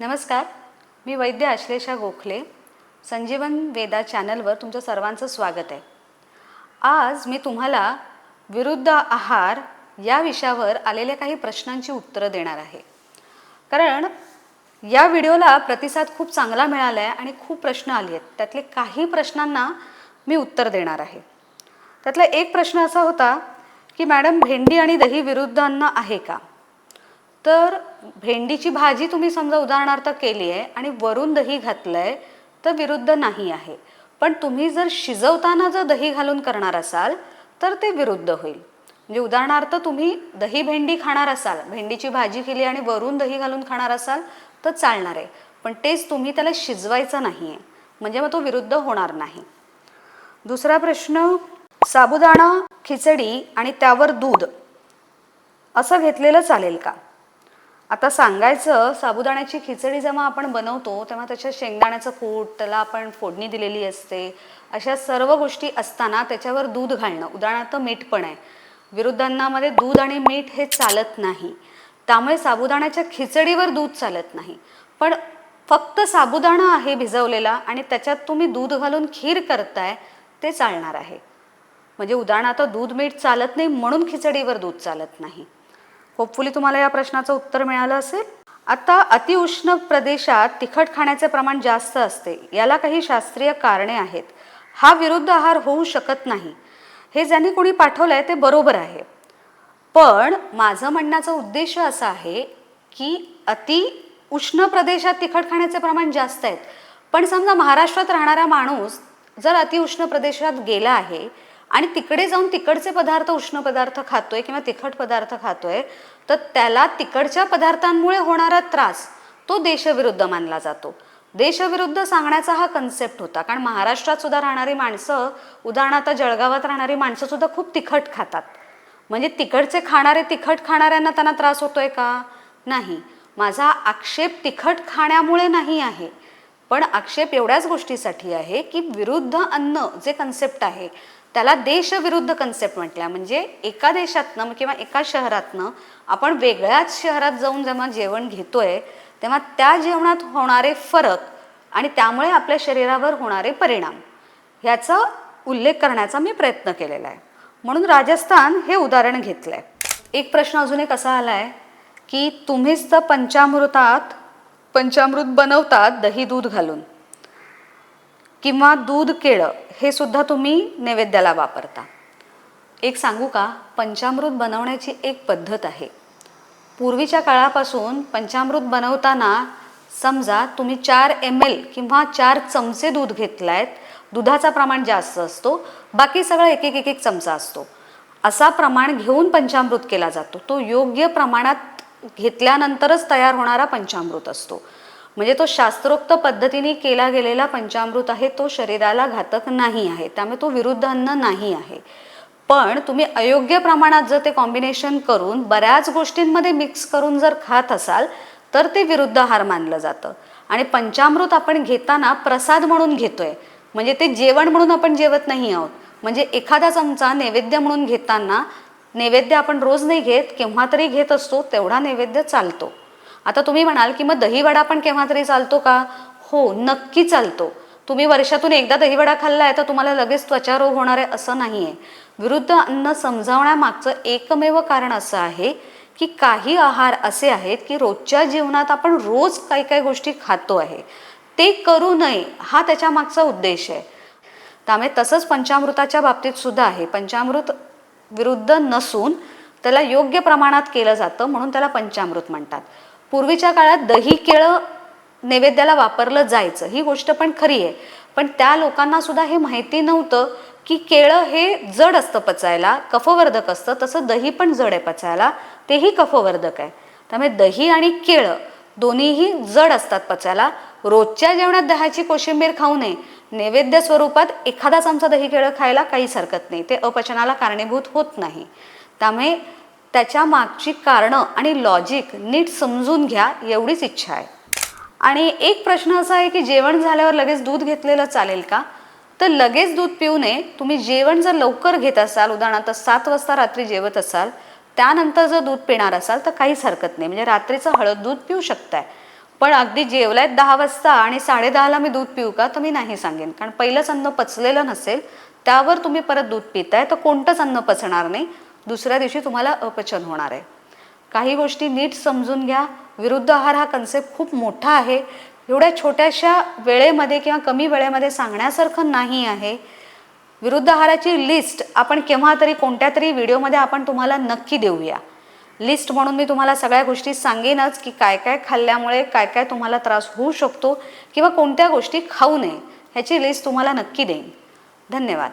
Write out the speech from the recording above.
नमस्कार मी वैद्य आश्लेषा गोखले संजीवन वेदा चॅनलवर तुमचं सर्वांचं स्वागत आहे. आज मी तुम्हाला विरुद्ध आहार या विषयावर आलेल्या काही प्रश्नांची उत्तरं देणार आहे. कारण या व्हिडिओला प्रतिसाद खूप चांगला मिळाला आहे आणि खूप प्रश्न आले आहेत. त्यातले काही प्रश्नांना मी उत्तर देणार आहे. त्यातला एक प्रश्न असा होता की मॅडम भेंडी आणि दही विरुद्ध अन्न आहे का? तर भेंडीची भाजी तुम्ही समजा उदाहरणार्थ केली आहे आणि वरून दही घातलं आहे तर विरुद्ध नाही आहे. पण तुम्ही जर शिजवताना जर दही घालून करणार असाल तर ते विरुद्ध होईल. म्हणजे उदाहरणार्थ तुम्ही दही भेंडी खाणार असाल भेंडीची भाजी केली आणि वरून दही घालून खाणार असाल तर चालणार आहे. पण तेच तुम्ही त्याला शिजवायचं नाही आहे म्हणजे मग तो विरुद्ध होणार नाही. दुसरा प्रश्न साबुदाणा खिचडी आणि त्यावर दूध असं घेतलेलं चालेल का? आता सांगायचं साबुदाण्याची खिचडी जेव्हा आपण बनवतो तेव्हा त्याच्या शेंगदाण्याचं कूट त्याला आपण फोडणी दिलेली असते अशा सर्व गोष्टी असताना त्याच्यावर दूध घालणं उदाहरणार्थ मीठ पण आहे. विरुद्धांनामध्ये दूध आणि मीठ हे चालत नाही. त्यामुळे साबुदाण्याच्या खिचडीवर दूध चालत नाही. पण फक्त साबुदाणा आहे भिजवलेला आणि त्याच्यात तुम्ही दूध घालून खीर करताय ते चालणार आहे. म्हणजे उदाहरणार्थ दूध मीठ चालत नाही म्हणून खिचडीवर दूध चालत नाही. होपफुली तुम्हाला या प्रश्नाचं उत्तर मिळालं असेल. आता अतिउष्ण प्रदेशात तिखट खाण्याचे प्रमाण जास्त असते. याला काही शास्त्रीय कारणे आहेत. हा विरुद्ध आहार होऊ शकत नाही. हे ज्यांनी कोणी पाठवलंय ते बरोबर आहे. पण माझं म्हणण्याचा उद्देश असा आहे की अति उष्ण प्रदेशात तिखट खाण्याचे प्रमाण जास्त आहेत. पण समजा महाराष्ट्रात राहणारा माणूस जर अतिउष्ण प्रदेशात गेला आहे आणि तिकडे जाऊन तिकडचे पदार्थ उष्ण पदार्थ खातोय किंवा तिखट पदार्थ खातोय तर त्याला तिकडच्या पदार्थांमुळे होणारा त्रास तो देशविरुद्ध मानला जातो. देशविरुद्ध सांगण्याचा हा कन्सेप्ट होता. कारण महाराष्ट्रात सुद्धा राहणारी माणसं उदाहरणार्थ जळगावात राहणारी माणसं सुद्धा खूप तिखट खातात. म्हणजे तिकडचे खाणारे तिखट खाणाऱ्यांना त्यांना त्रास होतोय का? नाही. माझा आक्षेप तिखट खाण्यामुळे नाही आहे. पण आक्षेप एवढ्याच गोष्टीसाठी आहे की विरुद्ध अन्न जे कन्सेप्ट आहे त्याला देशविरुद्ध कन्सेप्ट म्हटल्या. म्हणजे एका देशातनं किंवा एका शहरातनं आपण वेगळ्याच शहरात जाऊन जेव्हा जेवण घेतोय तेव्हा त्या जेवणात होणारे फरक आणि त्यामुळे आपल्या शरीरावर होणारे परिणाम ह्याचा उल्लेख करण्याचा मी प्रयत्न केलेला आहे. म्हणून राजस्थान हे उदाहरण घेतलंय. एक प्रश्न अजून एक असा आलाय की तुम्हीच तर पंचामृतात पंचामृत बनवतात दही दूध घालून. किंवा दूध केळं हे सुद्धा तुम्ही नैवेद्याला वापरता. एक सांगू का? पंचामृत बनवण्याची एक पद्धत आहे. पूर्वीच्या काळापासून पंचामृत बनवताना समजा तुम्ही चार एम एल किंवा चार चमचे दूध घेतलायत दुधाचा प्रमाण जास्त असतो बाकी सगळं एक एक एक एक चमचा असतो. असा प्रमाण घेऊन पंचामृत केला जातो. तो योग्य प्रमाणात घेतल्यानंतरच तयार होणारा पंचामृत असतो. म्हणजे तो शास्त्रोक्त पद्धतीने केला गेलेला पंचामृत आहे तो शरीराला घातक नाही आहे. त्यामुळे तो विरुद्ध अन्न नाही आहे. पण तुम्ही अयोग्य प्रमाणात जर ते कॉम्बिनेशन करून बऱ्याच गोष्टींमध्ये मिक्स करून जर खात असाल तर ते विरुद्ध आहार मानलं जातं. आणि पंचामृत आपण घेताना प्रसाद म्हणून घेतोय. म्हणजे ते जेवण म्हणून आपण जेवत नाही आहोत. म्हणजे एखादा चमचा नैवेद्य म्हणून घेताना नैवेद्य आपण रोज नाही घेत केव्हा तरी घेत असतो तेवढा नैवेद्य चालतो. आता तुम्ही म्हणाल की मग दहीवडा पण केव्हा तरी चालतो का? हो नक्की चालतो. तुम्ही वर्षातून एकदा दहीवडा खाल्लाय तर तुम्हाला लगेच त्वचारोग होणार आहे असं नाही आहे विरुद्ध अन्न समजावण्यामागचं एकमेव कारण असं आहे की काही आहार असे आहेत की रोजच्या जीवनात आपण रोज काही काही गोष्टी खातो आहे. ते करू नये हा त्याच्या मागचा उद्देश आहे. त्यामुळे तसंच पंचामृताच्या बाबतीत सुद्धा आहे. पंचामृत विरुद्ध नसून त्याला योग्य प्रमाणात केलं जातं म्हणून त्याला पंचामृत म्हणतात. पूर्वीच्या काळात दही केळं नैवेद्याला वापरलं जायचं. ही गोष्ट पण खरी आहे. पण त्या लोकांना सुद्धा हे माहिती नव्हतं की केळं हे जड असतं पचायला कफवर्धक असतं. तसं दही पण जड आहे पचायला. तेही कफवर्धक आहे. त्यामुळे दही आणि केळं दोन्हीही जड असतात पचायला. रोजच्या जेवणात दह्याची कोशिंबीर खाऊ नये. नैवेद्य स्वरूपात एखादा चमचा दही केळं खायला काहीच हरकत नाही. ते अपचनाला कारणीभूत होत नाही. त्यामुळे त्याच्या मागची कारणं आणि लॉजिक नीट समजून घ्या एवढीच इच्छा आहे. आणि एक प्रश्न असा आहे की जेवण झाल्यावर लगेच दूध घेतलेलं चालेल का? तर लगेच दूध पिऊ नये. तुम्ही जेवण जर लवकर घेत असाल उदाहरणार्थ सात वाजता रात्री जेवत असाल त्यानंतर जर दूध पिणार असाल तर काहीच हरकत नाही. म्हणजे रात्रीचं हळद दूध पिऊ शकताय. पण अगदी जेवल्यात दहा वाजता आणि साडेदहाला मी दूध पिऊ का तर मी नाही सांगेन. कारण पहिलंच अन्न पचलेलं नसेल त्यावर तुम्ही परत दूध पिताय तर कोणतंच अन्न पचणार नाही. दुसऱ्या दिवशी तुम्हाला अपचन होणार आहे. काही गोष्टी नीट समजून घ्या. विरुद्ध आहार हा कन्सेप्ट खूप मोठा आहे. एवढ्या छोट्याशा वेळेमध्ये किंवा कमी वेळेमध्ये सांगण्यासारखं नाही आहे. विरुद्ध आहाराची लिस्ट आपण केव्हा तरी कोणत्या तरी व्हिडिओमध्ये आपण तुम्हाला नक्की देऊया. लिस्ट म्हणून मी तुम्हाला सगळ्या गोष्टी सांगेनच की काय काय खाल्ल्यामुळे काय काय तुम्हाला त्रास होऊ शकतो किंवा कोणत्या गोष्टी खाऊ नये ह्याची लिस्ट तुम्हाला नक्की देईन. धन्यवाद.